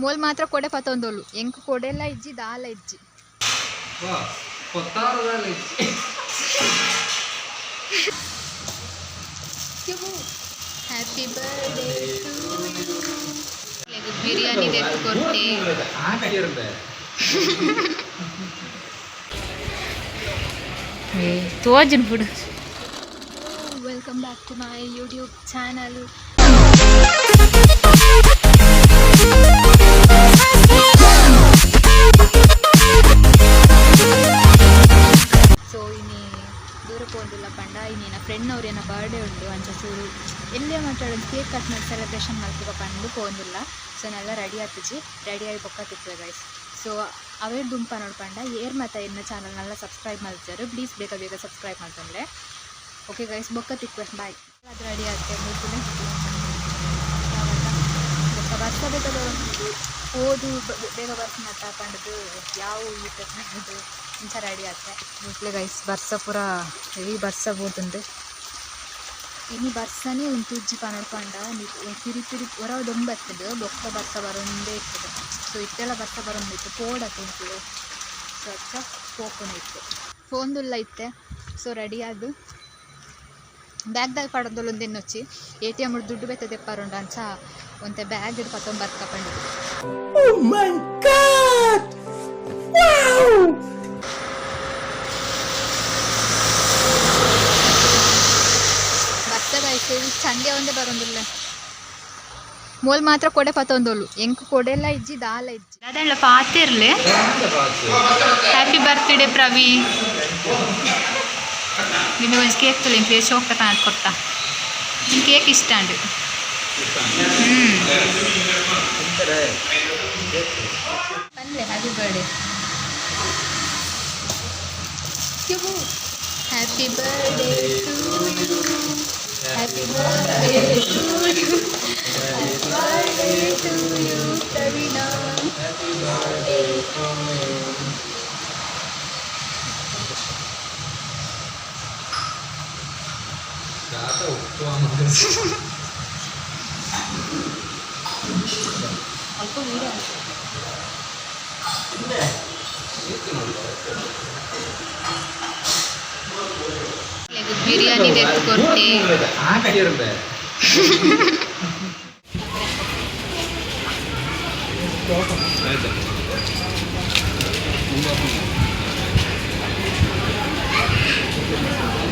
Mole ಮಾತ್ರ ಕೊಡೆ ಪತ್ತೊಂದೋಳು ಎಂಕ್ ಕೊಡೆಲ್ಲ ಇಜ್ಜಿ ದಾಲ ಇಜ್ಜಿ ವಾ ಕೊತ್ತಾರದಲ್ಲಿ ಹ್ಯಾಪಿ ಬರ್ಡೇ ಬಿರಿಯಾನಿ ತೆಗೆದು ಕೊಟ್ಟೆ ಹಾಕಿರ್ದೆ ತೋಜನ್ ಬಿಡು welcome back to my YouTube channel ಅವ್ರೇನ birthday ಉಂಡು ಅಂಚ ಚೂರು ಎಲ್ಲೇ ಮಾತಾಡೋದು ಕೇಕ್ ಕಟ್ ಮಾಡಿ ಸೆಲೆಬ್ರೇಷನ್ ಮಾಡ್ತೀವ ಅಂದು ಪೋಂದಿಲ್ಲ ಸೊ ನೆಲ್ಲ ರೆಡಿ ಆಗ್ತಿಜಿ ರೆಡಿ ಆಗಿ ಬೊಕ್ಕ ತಿಕ್ವೆ ಗೈಸ್ ಸೊ ಅವೇ ದುಂಪ ನೋಡ್ಕೊಂಡ ಏರ್ ಇನ್ನ ಚಾನಲ್ ನೆಲ್ಲ ಸಬ್ಸ್ಕ್ರೈಬ್ ಮಾಡ್ತಾರೆ ಪ್ಲೀಸ್ ಬೇಗ ಬೇಗ ಸಬ್ಸ್ಕ್ರೈಬ್ ಮಾಡ್ತಂದ್ರೆ. ಓಕೆ ಗೈಸ್ ಬೊಕ್ಕ ತಿಕ್ಕೆ ಬಾಯ್ ಅದು ರೆಡಿ ಆಗ್ತದೆ ಮುಗಿದ್ರೆ ಬೊಕ್ಕ ಬರ್ಸ ಬರೋದು ಓದು ಬೇಗ ಬರ್ಸ್ ತಗೊಂಡು ಯಾವ ಊಟ ಮಾಡೋದು ಇಂಚ ರೆಡಿ ಆಗ್ತದೆ ಮುಟ್ಲೆ ಗೈಸ್ ಬರ್ಸ ಪೂರ ಹೆವಿ ಬರ್ಸ ಹೋದಂದು ಇನ್ನು ಬರ್ಸನೇ ಉಂಟು ಉಜ್ಜಿ ಪನಡ್ಕೊಂಡ ತಿರಿ ತಿರಿ ಹೊರ ದೊಂಬತ್ತದು ಬೊಕ್ಕ ಬರ್ಸ ಬರೊಂದೇ ಇರ್ತದೆ. ಸೊ ಇತ್ತೆಲ್ಲ ಬರ್ಸ ಬರೊಂದಿತ್ತು. ಪೋಡ ತಿಂತೀವಿ ಸೊ ಅಚ್ಚ ಪೋಪುನ ಇತ್ತು. ಫೋನ್ದುಲ್ಲ ಇತ್ತೆ ಸೊ ರೆಡಿ ಆದು ಬ್ಯಾಗ್ದಾಗ ಪಡೋದಲ್ಲೊಂದು ಎನ್ನೊಚ್ಚಿ ಎ ಟಿ ಎಂ ದುಡ್ಡು ಬೇತ ತೆಪ್ಪಾರುಂಡ ಅಂಚ. ಒಂತೆ ಬ್ಯಾಗ್ ಹಿಡ್ಕೊತೊಂಬರ್ಕಂಡು ಚಂದೆ ಬರೋದಿಲ್ಲ. ಮೋಲ್ ಮಾತ್ರ ಕೊಡೆ ಪತ್ತೊಂದೋಳು ಎಂಕ್ ಕೊಡೆಲ್ಲ ಇಜ್ಜಿ ದಾಲ ಇಜ್ಜಿ. ಅದೆಲ್ಲ ಪಾತಿರ್ಲಿ ಹ್ಯಾಪಿ ಬರ್ತ್ಡೇ ಪ್ರವಿ. ನಿಮಗೆ ಒಂದು ಕೇಕ್ ತಲೆ ಫೇಸ್ ಹೋಗ್ತಾ ಕಾಣ್ ಕೊಡ್ತಾ. ನಿನ್ ಕೇಕ್ ಇಷ್ಟ ಅಂಡು ಹ್ಮ್. Happy birthday happy birthday to you Happy birthday to you. Happy birthday to you, Karina. Happy birthday to you. Gato, tu amas. അല്പം വീടാണ് പിന്നെ ಬಿರಿಯಾನಿ ಎತ್ಕೊಡ್ತಿ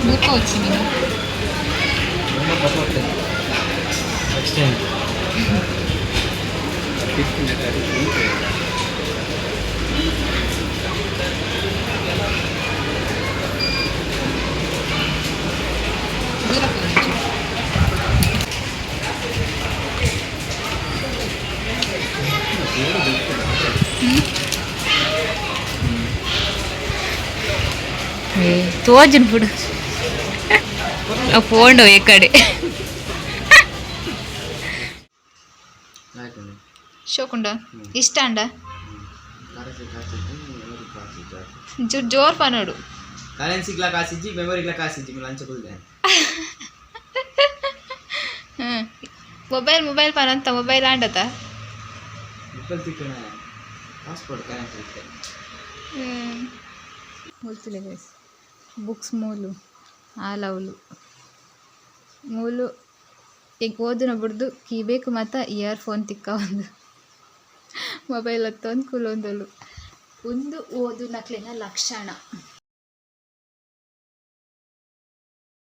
ಮುಖೋಚಿ ನೀನು Thank you. ತೋಜನ್ ಬಿಡು ಫೋನ್ ಈ ಕಡೆ ಶೋಕುಂಡ ಇಷ್ಟ ಅಂಡ ಜೋರ್ ಜೋರ್ ಪನೋಡು ಕರೆನ್ಸಿಗ್ಲ ಕಾಸಿಜ್ಜಿ ಮೆಮೊರಿಗ್ಲ ಕಾಸಿಜ್ಜಿ ಲಂಚ ಕುಲ್ದೆ ಮೊಬೈಲ್ ಮೊಬೈಲ್ ಪನ ಅಂತ ಮೊಬೈಲ್ ಆಂಡತ ಮೊಬೈಲ್ ತಿಕ್ಕಣ ಪಾಸ್ಪೋರ್ಟ್ ಗೊತ್ತಿಲ್ಲ ಗೈಸ್ ಬುಕ್ಸ್ ಮೂಲು ಆಲವ್ಲು ಮೂಲು ಈಗ ಓದಿನ ಬಿಡ್ದು ಕೀಬೇಕು ಇಯರ್ ಫೋನ್ ತಿಕ್ಕ ಒಂದು. ಮೊಬೈಲ್ ಹತ್ತೊಂದು ಕುಲೊಂದಲು ಒಂದು ಓದು ನಕ್ಲಿನ ಲಕ್ಷಣ.